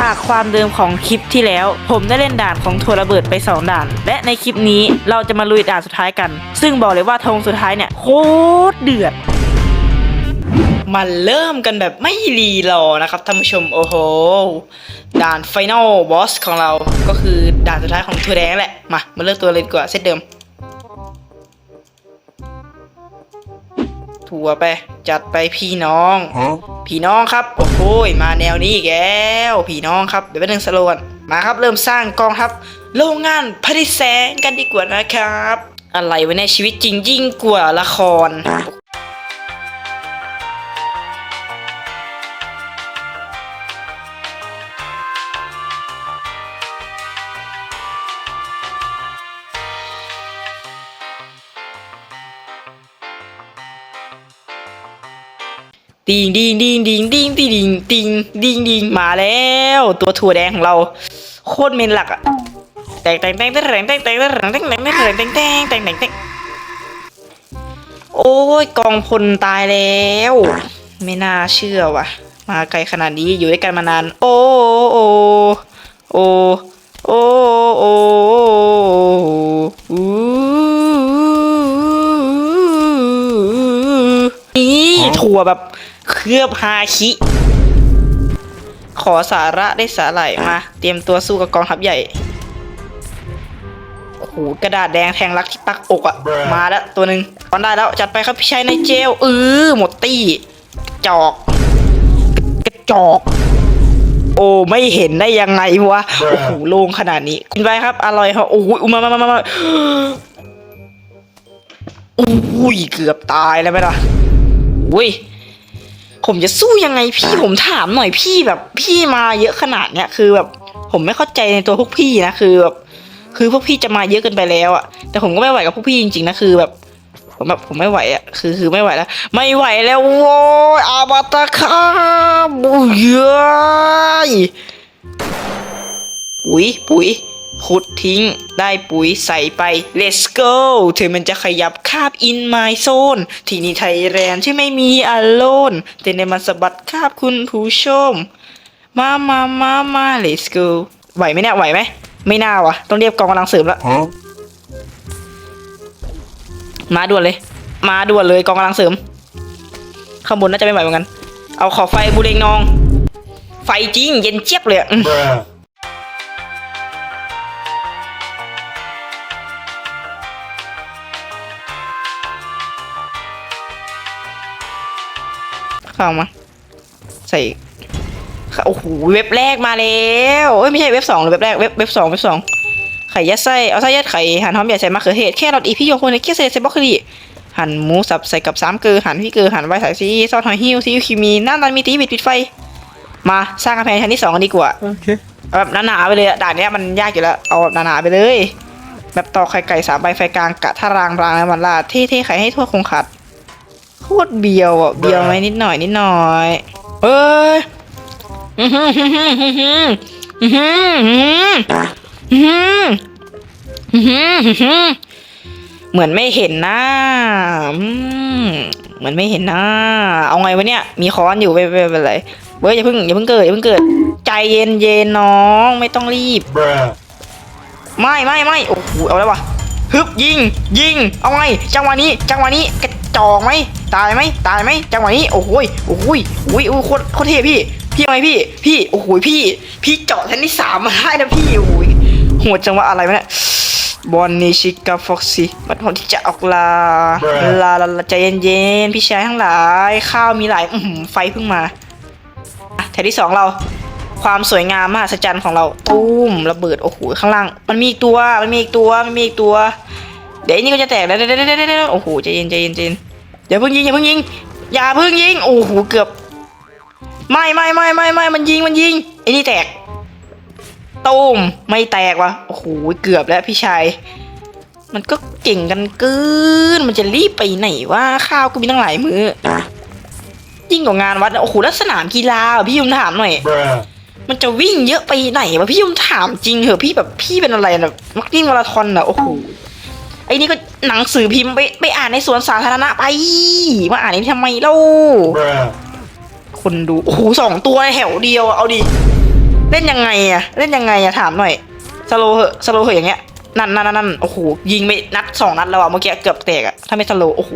จากความเดิมของคลิปที่แล้ว ผมได้เล่นด่านของทัวระเบิดไป 2 ด่าน และในคลิปนี้เราจะมาลุยด่านสุดท้ายกัน ซึ่งบอกเลยว่าธงสุดท้ายเนี่ยโคตรเดือดมาเริ่มกันแบบไม่รีรอนะครับท่านผู้ชมโอ้โห ด่านไฟนลบอสของเราก็คือด่านสุดท้ายของทัวร์แดงแหละ มา มาเลือกตัวเลยดีกว่าเซตเดิม ทัวร์ไป จัดไปพี่น้อง Huh? พี่น้องครับ โอ้โหมาแนวนี้อีกแล้วพี่น้องครับ เดี๋ยวไปหนึ่งสโลวนมาครับเริ่มสร้างกองทัพโรงงานผลิตแสงกันดีกว่านะครับ อะไรวะในยชีวิตจริงยิ่งกว่าละคร ดิงดิงดิงดิงดิงดิงดิงดิงดิงดิงมาแล้ว ตัวถั่วแดงของเรา โคตรเมนหลักอะแตงแตงแตงแตงแตงแตงแตงแตงแตงแตงแตงแตงแตงแตงแตงแตงแตงโอ้ยกองพลตายแล้ว ไม่น่าเชื่อว่ะ มาไกลขนาดนี้อยู่ด้วยกันมานาน โอ้โอ้โอ้โอ้โอ้นี่ถั่วแบบ เคลือบฮาคิ ขอสาระได้สาหร่ายมา เตรียมตัวสู้กับกองทัพใหญ่โอ้โหกระดาษแดงแทงรักที่ปักอกอะ Bruh มาแล้วตัวหนึ่งตอนได้แล้วจัดไปครับพี่ชายในเจลเออหมดตี้กระจอกกระจอกโอ้ไม่เห็นได้ยังไงวะโอ้โหโล่งขนาดนี้กินไปครับ อร่อยครับโอ้โหมามามามามาอุ้ยเกือบตายแล้วไหมล่ะอุ้ย ผมจะสู้ยังไงพี่ผมถามหน่อยพี่แบบพี่มาเยอะขนาดเนี้ยคือแบบผมไม่เข้าใจในตัวพวกพี่นะคือแบบคือพวกพี่จะมาเยอะเกินไปแล้วอะแต่ผมก็ไม่ไหวกับพวกพี่จริงๆนะคือแบบผมแบบผมไม่ไหวอะคือคือไม่ไหวแล้ว ไม่ไหวแล้วโว้ยอาบาตคาบุยย้ยปุ๋ยปุ๋ย ขุดทิ้ง ได้ปุ๋ยใส่ไป let's go ถึงมันจะขยับคาบ in my zone ที่นี่ไทยแลนด์ที่ไม่มีอโลนแต่ในมันสะบัดคาบคุณผู้ชม มามามามา let's go ไหวไหมเนี่ยไหวไหม ไม่น่าวะต้องเรียกกองกำลังเสริมแล้ว Huh? มาด่วนเลย มาด่วนเลยกองกำลังเสริม ข้างบนน่าจะไม่ไหวเหมือนกัน เอาขอไฟบูเรงนอง ไฟจริง เย็นเจี๊ยบเลย อะอืม Bruh. เข้ามา ใส่โอ้โหเว็บแรกมาแล้วเอ้ยไม่ใช่เว็บสองหรือเว็บแรกเว็บเว็บสองเว็บสองไข่ยัดไส้เอาไส้ยัดไข่หั่นหอมใหญ่ใส่มะเขือเทศแค่รอทอีพี่โยคนในเคี่ยวใส่ใส่บล็อกโคลีหั่นหมูสับใส่กับสามเกลือหั่นพี่เกลือหั่นไว้ใส่ซีซอสหอยหิ้วซีอิ๊วครีมมีน้ำตาลมีตีบิดปิดไฟ มาสร้างกำแพงชั้นที่สองกันดีกว่า Okay. เอาแบบหนาๆไปเลยอะด่านเนี้ยมันยากอยู่แล้วเอาแบบหนาๆไปเลย แบบตอกไข่ไก่สามใบไฟกลางกะท่ารางรางแล้วมันลาดเท่ๆไข่ให้ทั่วคงขัดโคตรเบียวอะ เบียวไหมนิดหน่อยนิดหน่อยเอ้ยเหมือนไม่เห็นหน้าเหมือนไม่เห็นหน้า เอาไงวะเนี่ย มีค้อนอยู่ไปไปไปเลยเว้ยอย่าเพิ่งอย่าเพิ่งเกิดอย่าเพิ่งเกิด ใจเย็นเย็นน้อง ไม่ต้องรีบ ไม่ไม่ไม่โอ้โหเอาแล้ววะ ฮึบยิง ยิง เอาไง จังหวะนี้ จังหวะนี้กระจอกไหมตายไหมตายไหมจังหวะนี้ โอ้โหยโอ้โหยโอ้ยโอ้ยโคตรโคตรเท่พี่ พี่เอาไงพี่ พี่ โอ้โหยพี่ พี่เจาะแทนที่สามมาได้นะพี่ โอ้โหยโหดจังหวะอะไรวะเนี่ยบอลนิชิกาฟ็อกซี่มันพร้อมที่จะออกลา Bruh ลา ลาลาใจเย็นๆ พี่ชายทั้งหลาย ข้าวมีหลายอือหือไฟเพิ่งมาอะแถวที่สองเรา ความสวยงามมหัศจรรย์ของเราตุ้มระเบิดโอ้โหข้างล่าง มันมีอีกตัวมันมีอีกตัวมันมีอีกตัว เดี๋ยวนี่ก็จะแตกแล้วเดี๋ยวเดี๋ยวเดี๋ยเดี๋ยโอ้โหใจเย็นใจเย็นใจเย็นอย่าเพิ่งยิงอย่าเพิ่งยิงอย่าเพิ่งยิงโอ้โหเกือบ ไม่ไม่ไม่ไม่ไม่มันยิงมันยิงไอ้นี่แตกตุ้มไม่แตกวะโอ้โหเกือบแล้วพี่ชายมันก็เก่งกันเกินมันจะรีบไปไหนว่าข้าวก็มีตั้งหลายมือยิ่งกว่างานวัด โอ้โหแล้วสนามกีฬาพี่ยุมถามหน่อย มันจะวิ่งเยอะไปไหนวะพี่ยมถามจริงเหอะพี่แบบพี่เป็นอะไรนะมักวิ่งมาราธอนนะโอ้โหไอ้นี่ก็หนังสือพิมพ์ไปไปอ่านในสวนสาธารณะไปมาอ่านนี่ทำไมเล่าคนดูโอ้โหสองตัวแถวเดียวเอาดิเล่นยังไงอะเล่นยังไงอะถามหน่อยสโลเหอะสโลเหอะอย่างเงี้ยนั่นนั่นนั่นโอ้โหยิงไปนัดสองนัดแล้วอะเมื่อกี้เกือบแตกอะถ้าไม่สโลโอ้โห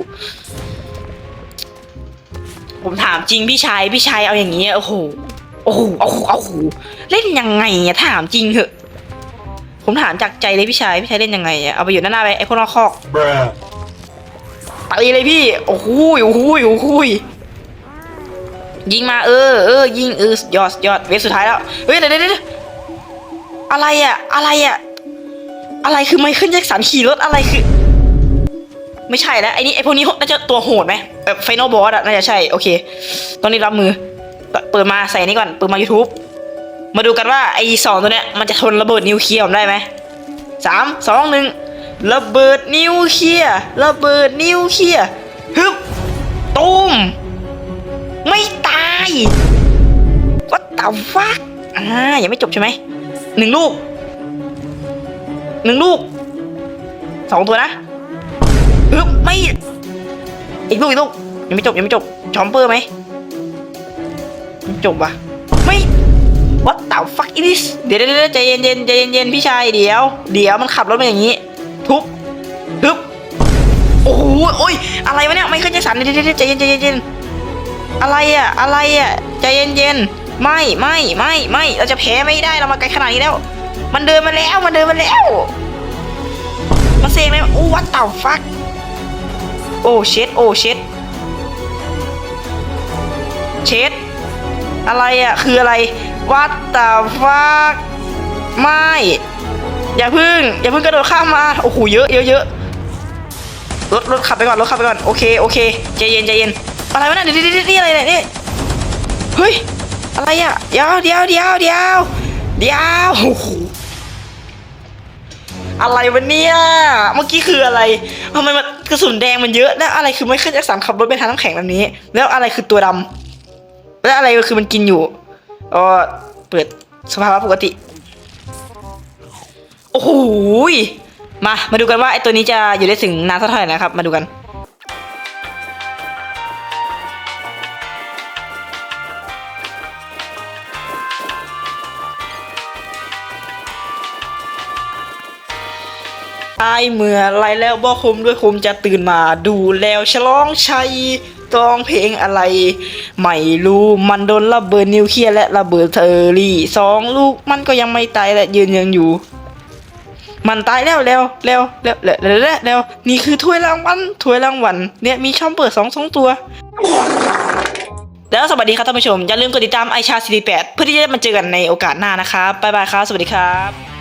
ผมถามจริงพี่ชายพี่ชายเอาอย่างงี้โอ้โห โอ้โหโอ้โหโอ้โหเล่นยังไงอะถามจริงเหอะ ผมถามจากใจเลยพี่ชาย พี่ชายเล่นยังไงอะเอาไปอยู่หน้าหน้าไปไอ้พวกนอกคอกตีเลยพี่ โอ้โหโอ้โหโอ้โหยิงมาเออเออยิงเออยอดยอดเวฟสุดท้ายแล้ว เฮ้ยเดี๋ยวเดี๋ยวเดี๋ยวอะไรอะอะไรอะอะไรคือไมเคิลแจ็คสันขี่รถอะไรคือ ไม่ใช่แล้วไอ้นี่ไอ้พวกนี้น่าจะตัวโหดไหมแบบไฟนอลบอสอะน่าจะใช่ โอเค ตอนนี้รับมือ เปิดมาใส่นี่ก่อน เปิดมา YouTube มาดูกันว่าไอ้สองตัวเนี้ยมันจะทนระเบิดนิวเคลียร์ผมได้ไหมสามสองหนึ่งระเบิดนิวเคลียร์ระเบิดนิวเคลียร์ฮึบตูมไม่ตาย What the fuck อ่ายังไม่จบใช่ไหมหนึ่งลูกหนึ่งลูกสองตัวนะฮึบไม่อีกลูกอีกลูกยังไม่จบยังไม่จบชอมเปอร์ไหม ยังจบวะไม่ What the fuck is this เดี๋ยวเดี๋ยวเดี๋ยวใจเย็นเย็นใจเย็นเย็นพี่ชายเดี๋ยว เดี๋ยวมันขับรถมาอย่างนี้ ทุบทุบโอ้โหโอ้ยอะไรวะเนี่ยไม่เคยจะสั่นเดี๋ยวเดี๋ยวใจเย็นใจเย็นใจเย็นอะไรอะอะไรอะใจเย็นเย็นไม่ไม่ไม่ไม่เราจะแพ้ไม่ได้เรามาไกลขนาดนี้แล้ว มันเดินมาแล้วมันเดินมาแล้วมันเซงเลยโอ้ what the fuck โอ้เช็ดโอ้เช็ดเช็ด อะไรอะ คืออะไร What the fuck ไม่ อย่าพึ่ง อย่าพึ่งกระโดดข้ามมา โอ้โห เยอะเยอะเยอะรถรถขับไปก่อน รถขับไปก่อน โอเค โอเค ใจเย็นใจเย็น อะไรวะเนี่ยเดี๋ยวนี่อะไรเนี่ยนี่ เฮ้ย อะไรอะ เดี๋ยวเดี๋ยวเดี๋ยวเดี๋ยวเดี๋ยวโอ้โหอะไรวะเนี่ย เมื่อกี้คืออะไรทำไมมันกระสุนแดงมันเยอะ แล้วอะไรคือไม่เคยจะสั่งขับรถเป็นทางน้ำแข็งแบบนี้ แล้วอะไรคือตัวดำ แล้วอะไรคือมันกินอยู่อ๋อเปิดสภาวะปกติ โอ้โหมา มาดูกันว่าไอตัวนี้จะอยู่ได้ถึงนานเท่าไหร่นะครับ มาดูกัน ตายเมื่อไรแล้วบอกคุมด้วยคุมจะตื่นมาดูแล้วฉลองชัย ร้องเพลงอะไรไม่รู้มันโดนระเบิดนิวเคลียร์และระเบิดเทอร์รี่สองลูกมันก็ยังไม่ตายและยืนยังอยู่ มันตายแล้วแล้วแล้วแล้วแล้วแล้วนี่คือถ้วยรางวัลถ้วยรางวัลเนี่ยมีช่องเปิดสองสองตัว แล้วสวัสดีครับท่านผู้ชม อย่าลืมกดติดตามไอชาซีดีแปดเพื่อที่จะมาเจอกันในโอกาสหน้านะครับบ๊ายบายครับ สวัสดีครับ